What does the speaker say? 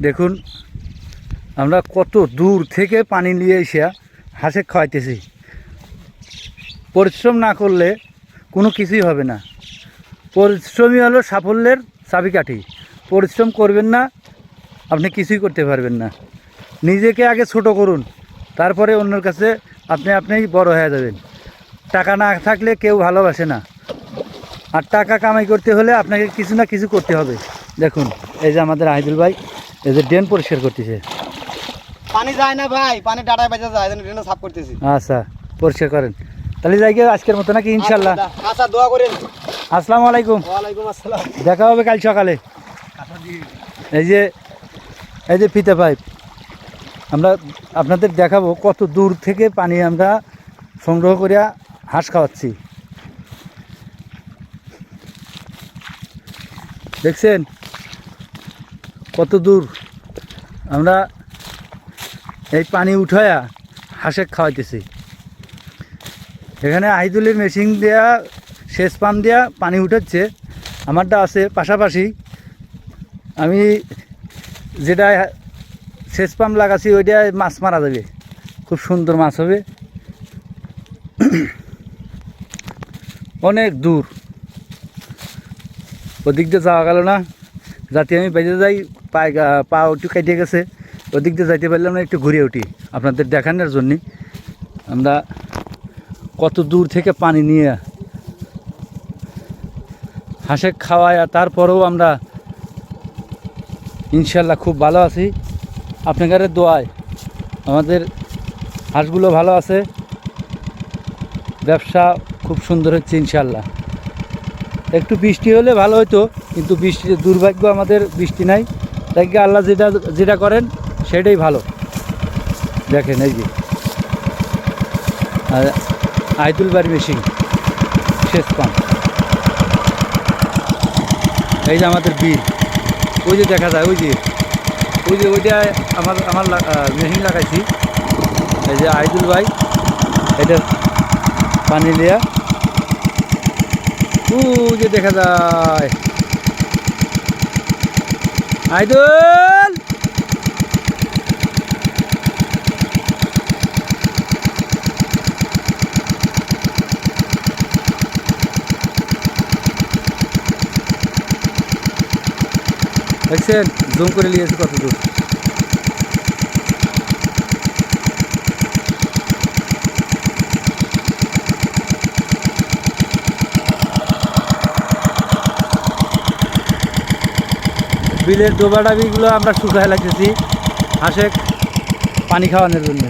দেখুন, আমরা কত দূর থেকে পানি নিয়ে এসে হাঁসে খাওয়াইতেছি। পরিশ্রম না করলে কোনো কিছুই হবে না। পরিশ্রমই হলো সাফল্যের চাবিকাঠি। পরিশ্রম করবেন না, আপনি কিছুই করতে পারবেন না। নিজেকে আগে ছোট করুন, তারপরে অন্যের কাছে আপনি আপনিই বড় হয়ে যাবেন। টাকা না থাকলে কেউ ভালোবাসে না। আর টাকা কামাই করতে হলে আপনাকে কিছু না কিছু করতে হবে। দেখুন, এই যে আমাদের আহিদুল ভাই। এই যে ড্রেন পরিষ্কার করতেছে। পানি যায় না ভাই পানি ডাটায় বেঁচে যায় ট্রেনে সাফ করতেছি। আচ্ছা পরিষ্কার করেন। তাহলে যাই গিয়ে আজকের মতো নাকি ইনশাল্লাহ। আচ্ছা দোয়া করেন। আসসালামু আলাইকুম। ওয়ালাইকুম আসসালাম। দেখা হবে কাল সকালে। এই যে এই যে ফিতে পাইপ। আমরা আপনাদের দেখাবো কত দূর থেকে পানি আমরা সংগ্রহ করিয়া হাঁস খাওয়াচ্ছি। দেখছেন? কত দূর? আমরা এই পানি উঠায়া হাঁসে খাওয়াইতেছি। এখানে আইদুলের মেশিন দেয়া, সেচ পাম্প দেয়া পানি উঠাচ্ছে। আমারটা আছে পাশাপাশি। আমি যেটা সেচ পাম্প লাগাচ্ছি ওইটায় মাছ মারা যাবে। খুব সুন্দর মাছ হবে। অনেক দূর। ওদিক দিয়ে যাওয়া গেল না। যাতে আমি বেজে যাই। পায়ে পা একটু কেটে গেছে, ওদিক দিয়ে যাইতে পারলাম না, একটু ঘুরে উঠি। আপনাদের দেখানোর জন্যে আমরা কত দূর থেকে পানি নিয়ে হাঁসে খাওয়ায়, আর তারপরেও আমরা ইনশাল্লাহ খুব ভালো আছি। আপনাদের দোয়ায় আমাদের হাঁসগুলো ভালো আছে। ব্যবসা খুব সুন্দর হচ্ছে ইনশাল্লাহ। একটু বৃষ্টি হলে ভালো হতো কিন্তু বৃষ্টি দুর্ভাগ্য আমাদের বৃষ্টি নাই। কি আল্লাহ যেটা যেটা করেন, সেটাই ভালো। দেখেন, এই যে। আর আইতুল বাড়ি মেশিন শেষ পাম্প। এই যে আমাদের বিল ওই যে দেখা যায়, ওই যে ওই যে ওইটা আমার আমার মেশিন লাগাইছি। এই যে আইদুল ভাই, এটা পানি দেয়া ওই যে দেখা যায়। আইদুল! দেখছেন? জুম করে নিয়েছি কত দূর? বিলের ডোবা ডাবিগুলো আমরা শুকায় লাগতেছি। হাঁসে পানি খাওয়ানোর জন্য।